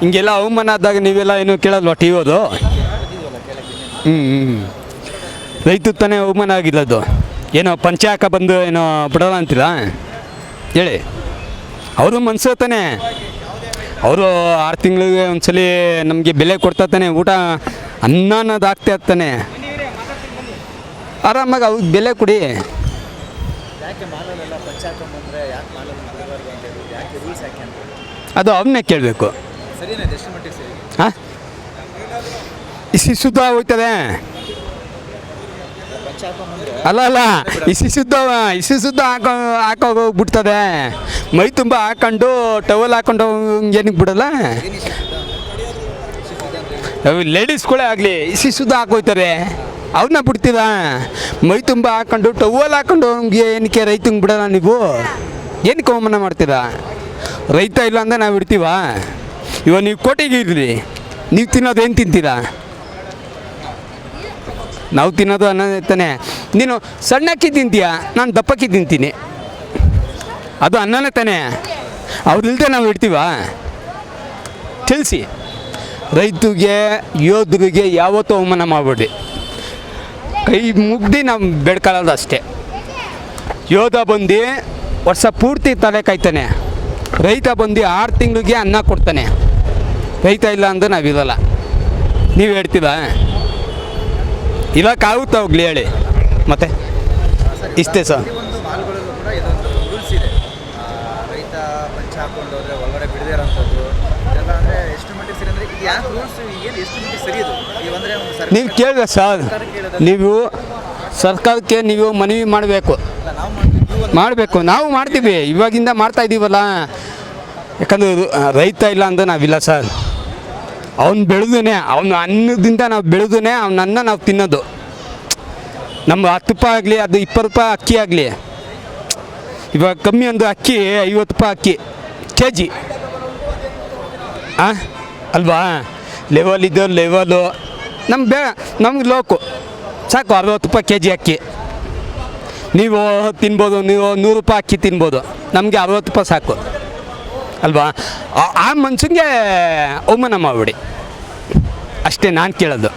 ಹಿಂಗೆಲ್ಲ ಅವಮಾನ ಆದಾಗ ನೀವೆಲ್ಲ ಏನು ಕೇಳಲ್ವ ಟಿ ವಿದು? ಹ್ಞೂ ಹ್ಞೂ ರೈತ ತಾನೇ ಅವಮಾನ ಆಗಿರೋದು ಏನೋ ಪಂಚಾಯಕ ಬಂದು ಏನೋ ಬಿಡೋಲ್ಲ ಅಂತೀರಾ? ಹೇಳಿ. ಅವರು ಮನ್ಸು ತಾನೆ. ಅವರು ಆರು ತಿಂಗಳಿಗೆ ಒಂದ್ಸಲಿ ನಮಗೆ ಬೆಲೆ ಕೊಡ್ತಾ ತಾನೆ, ಊಟ ಅನ್ನ ಅನ್ನೋದು ಆಗ್ತಾ ಇರ್ತಾನೆ ಆರಾಮಾಗಿ ಅವ್ರಿಗೆ ಬೆಲೆ ಕೊಡಿ. ಅದು ಅವನ್ನೇ ಕೇಳಬೇಕು. ಹಾಂ? ಇಸಿ ಶುದ್ಧ ಹೋಯ್ತದೆ ಅಲ್ಲ ಅಲ್ಲ, ಇಸಿ ಶುದ್ಧ ಹಾಕೋ ಹಾಕೋ ಬಿಡ್ತದೆ. ಮೈ ತುಂಬ ಹಾಕೊಂಡು ಟವಲ್ ಹಾಕೊಂಡು ಏನಕ್ಕೆ ಬಿಡಲ್ಲ ಲೇಡೀಸ್ಗಳೇ ಆಗಲಿ, ಇಸಿ ಶುದ್ಧ ಹಾಕೋಯ್ತಾರೆ ಅವ್ರನ್ನ ಬಿಡ್ತೀರ? ಮೈ ತುಂಬ ಹಾಕೊಂಡು ಟವಲ್ ಹಾಕೊಂಡು ಏನಕ್ಕೆ ರೈತಂಗೆ ಬಿಡಲ್ಲ ನೀವು? ಏನಕ್ಕೆ ಅವಮಾನ ಮಾಡ್ತೀರಾ? ರೈತ ಇಲ್ಲ ಅಂದ್ರೆ ನಾವು ಬಿಡ್ತೀವಾ ಇವಾಗ ನೀವು ಕೋಟೆಗೆ ಇರ್ರಿ. ನೀವು ತಿನ್ನೋದು ಏನು ತಿಂತೀರಾ? ನಾವು ತಿನ್ನೋದು ಅನ್ನೋದೇ ತಾನೆ. ನೀನು ಸಣ್ಣಕ್ಕಿ ತಿಂತೀಯ? ನಾನು ದಪ್ಪಕ್ಕಿ ತಿಂತೀನಿ. ಅದು ಅನ್ನನೇ ತಾನೆ. ಅವ್ರಿಲ್ದೆ ನಾವು ಇಡ್ತೀವ ತಿಳಿಸಿ. ರೈತರಿಗೆ ಯೋಧರಿಗೆ ಯಾವತ್ತೂ ಅವಮಾನ ಮಾಡಬೇಡಿ ಕೈ ಮುಗ್ದು ನಾವು ಬೇಡ್ಕೊಳ್ಳೋದು ಅಷ್ಟೇ. ಯೋಧ ಬಂದು ವರ್ಷ ಪೂರ್ತಿ ತಲೆ ಕಾಯ್ತಾನೆ. ರೈತ ಬಂದು ಆರು ತಿಂಗಳಿಗೆ ಅನ್ನ ಕೊಡ್ತಾನೆ. ರೈತ ಇಲ್ಲ ಅಂದ್ರೆ ನಾವಿರಲ್ಲ ನೀವು ಹೇಳ್ತೀರಾ? ಆಗುತ್ತೆ ಹೋಗ್ಲಿ ಹೇಳಿ. ಮತ್ತೆ? ಇಷ್ಟೇ ಸರ್. ನೀವು ಕೇಳಿದೆ ಸರ್. ನೀವು ಸರ್ಕಾರಕ್ಕೆ ನೀವು ಮನವಿ ಮಾಡಬೇಕು. ನಾವು ನೀವು ಮಾಡಬೇಕು. ನಾವು ಮಾಡ್ತೀವಿ. ಇವಾಗಿಂದ ಮಾಡ್ತಾ ಇದ್ದೀವಲ್ಲ ಯಾಕಂದ್ರೆ ರೈತ ಇಲ್ಲ ಅಂದ್ರೆ ನಾವಿಲ್ಲ ಸರ್. ಅವ್ನು ಬೆಳೆದೇ ಅವನು ಅನ್ನದಿಂದ ನಾವು ಬೆಳೆದೇ ಅವನ ಅನ್ನ ನಾವು ತಿನ್ನೋದು. ನಮ್ಮ ಹತ್ತು ರೂಪಾಯಿ ಆಗಲಿ, ಅದು ಇಪ್ಪತ್ತು ರೂಪಾಯಿ ಅಕ್ಕಿ ಆಗಲಿ. ಇವಾಗ ಕಮ್ಮಿ ಒಂದು ಅಕ್ಕಿ, ಐವತ್ತು ರೂಪಾಯಿ ಅಕ್ಕಿ ಕೆ ಜಿ ಹಾಂ ಅಲ್ವಾ? ಲೆವಲ್ ಇದೆ ಲೆವಲು ನಮ್ಮ ಬೇ, ನಮ್ಗೆ ಲೋಕು. ಸಾಕು, ಅರವತ್ತು ರೂಪಾಯಿ ಕೆ ಜಿ ಅಕ್ಕಿ. ನೀವು ತಿನ್ಬೋದು, ನೀವು ನೂರು ರೂಪಾಯಿ ಅಕ್ಕಿ ತಿನ್ಬೋದು. ನಮಗೆ ಅರವತ್ತು ರೂಪಾಯಿ ಸಾಕು. ಅಲ್ವಾ? ಆ- ಆ ಮನ್ಸಂಗೆ ಅವಮಾನ ಮಾಡಿಬಿಡಿ. ಅಷ್ಟೇ ನಾನು ಕೇಳೋದು.